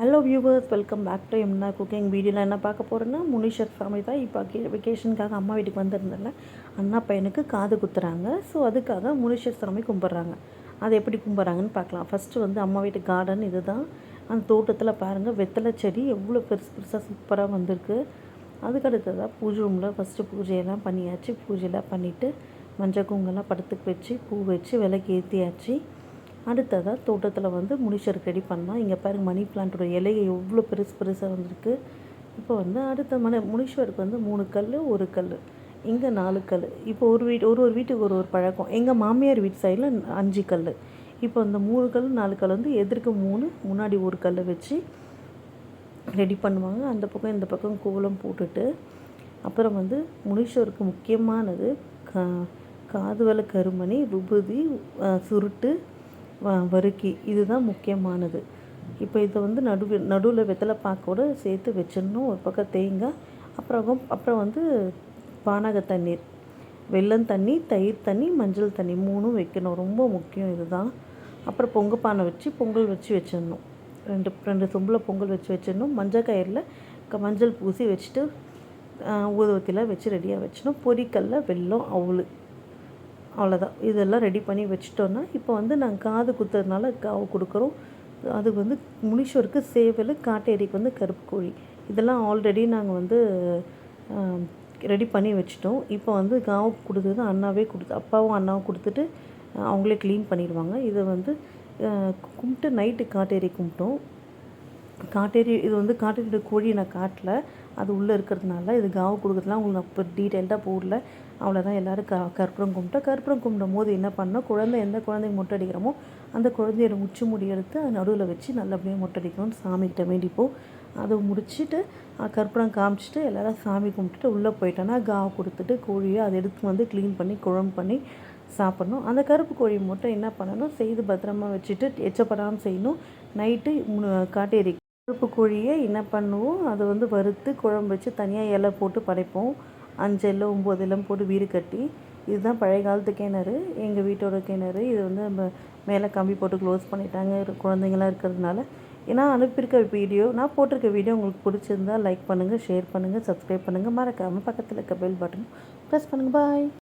Hello viewers welcome back to எம்னா cooking வீடியோவில் என்ன பார்க்க போகிறேன்னா முனிஷர் ஃபேமிலி தான் இப்போ வெக்கேஷனுக்காக அம்மா வீட்டுக்கு வந்திருந்தேன்ல அண்ணா பையனுக்கு காது குத்துறாங்க. ஸோ அதுக்காக முனிஷர் சாமி கும்பிட்றாங்க. அதை எப்படி கும்பிட்றாங்கன்னு பார்க்கலாம். ஃபஸ்ட்டு வந்து அம்மா வீட்டு கார்டன் இது தான் அந்த தோட்டத்தில் பாருங்கள் வெத்தலை செடி எவ்வளோ பெருசு பெருசாக சூப்பராக வந்திருக்கு. அதுக்கு அடுத்ததாக பூஜை ரூமில் ஃபஸ்ட்டு பூஜையெல்லாம் பண்ணியாச்சு. பூஜையெல்லாம் பண்ணிவிட்டு மஞ்சள் குங்கெல்லாம் படத்துக்கு வச்சு பூ வச்சு விலைக்கு ஏற்றியாச்சு அடுத்ததாக தோட்டத்தில் வந்து முனிஷருக்கு ரெடி பண்ணலாம் இங்கே பாருங்க மணி பிளான்ட்டோட இலையை எவ்வளோ பெருசு பெருசாக வந்திருக்கு. இப்போ வந்து அடுத்த மன முனீஸ்வருக்கு வந்து மூணு கல் ஒரு கல் இங்கே நாலு கல் இப்போ ஒரு வீட்டு ஒரு ஒரு வீட்டுக்கு ஒரு ஒரு பழக்கம். எங்கள் மாமியார் வீட்டு சைடில் அஞ்சு கல் இப்போ அந்த மூணு கல் நாலு கல் வந்து எதிர்க்கு மூணு முன்னாடி ஒரு கல் வச்சு ரெடி பண்ணுவாங்க. அந்த பக்கம் இந்த பக்கம் கோலம் போட்டுட்டு அப்புறம் வந்து முனீஸ்வருக்கு முக்கியமானது கா காதுவலை கருமணி விபூதி சுருட்டு வறுக்கி இதுதான் முக்கியமானது. இப்போ இதை வந்து நடுவு நடுவில் வெத்தலை பாக்கோடு சேர்த்து வச்சிடணும். ஒரு பக்கம் தேங்காய் அப்புறம் அப்புறம் வந்து பானக தண்ணீர். வெல்லம் தண்ணி தயிர் தண்ணி மஞ்சள் தண்ணி மூணும் வைக்கணும். ரொம்ப முக்கியம் இதுதான். அப்புறம் பொங்கல் பானை வச்சு பொங்கல் வச்சு வச்சிடணும். ரெண்டு ரெண்டு சொம்பில் பொங்கல் வச்சு வச்சிடணும். மஞ்சள் கயிறில் மஞ்சள் பூசி வச்சுட்டு ஊதுவத்திலாம் வச்சு ரெடியாக வச்சிடணும். பொரிக்கல்ல வெல்லம் அவுள். அவ்வளோதான் இதெல்லாம் ரெடி பண்ணி வச்சிட்டோன்னா இப்போ வந்து நாங்கள் காது குத்துறதுனால காவு கொடுக்குறோம். அது வந்து முனீஸ்வருக்கு சேவல் காட்டேரிக்கு வந்து கருப்பு கோழி இதெல்லாம் ஆல்ரெடி நாங்கள் வந்து ரெடி பண்ணி வச்சிட்டோம். இப்போ வந்து காவு கொடுத்தது அண்ணாவே கொடுத்து அப்பாவும் அண்ணாவும் கொடுத்துட்டு அவங்களே க்ளீன் பண்ணிடுவாங்க. இதை வந்து கும்பிட்டு நைட்டு காட்டேரி கும்பிட்டோம். காட்டேரி இது வந்து காட்டேரியோட கோழியை நான் காட்டல. அது உள்ளே இருக்கிறதுனால இது காவு கொடுக்குறதுலாம் உங்களுக்கு நான் இப்போ டீட்டெயில்டாக போடல. அவ்வளோதான் எல்லோரும் க கற்பூரம் கும்பிட்டா கற்பூரம் கும்பிடும் போது என்ன பண்ணோம் குழந்தை எந்த குழந்தைங்க மொட்டை அடிக்கிறோமோ அந்த குழந்தையோட உச்சி முடி எடுத்து அது நடுவில் வச்சு நல்லபடியாக மொட்டை அடிக்கணும்னு சாமிக்கிட்ட வேண்டிப்போம் அதை முடிச்சுட்டு கற்பூரம் காமிச்சிட்டு எல்லோரும் சாமி கும்பிட்டுட்டு உள்ளே போயிட்டோன்னா காவை கொடுத்துட்டு கோழியை அதை எடுத்து வந்து க்ளீன் பண்ணி குழம்பு பண்ணி சாப்பிட்ணும். அந்த கருப்பு கோழி முட்டை என்ன பண்ணணும்? செய்து பத்திரமா வச்சுட்டு எச்சப்படாமல் செய்யணும். நைட்டு காட்டேரி பருப்பு கோழியை என்ன பண்ணுவோம்? அதை வந்து வறுத்து குழம்பு வச்சு தனியாக இலை போட்டு படைப்போம். அஞ்சல் ஒம்பது எல்லாம் போட்டு வீடு கட்டி. இதுதான் பழைய காலத்து கிணறு. எங்கள் வீட்டோட கிணறு. இது வந்து நம்ம மேலே கம்பி போட்டு க்ளோஸ் பண்ணிட்டாங்க. குழந்தைங்களாம் இருக்கிறதுனால. ஏன்னா அனுப்பியிருக்க வீடியோ நான் போட்டிருக்க வீடியோ உங்களுக்கு பிடிச்சிருந்தா லைக் பண்ணுங்கள் ஷேர் பண்ணுங்கள் சப்ஸ்கிரைப் பண்ணுங்கள் மறக்காமல் பக்கத்தில் இருக்க பெல் பட்டன் ப்ரெஸ் பண்ணுங்கள் பாய்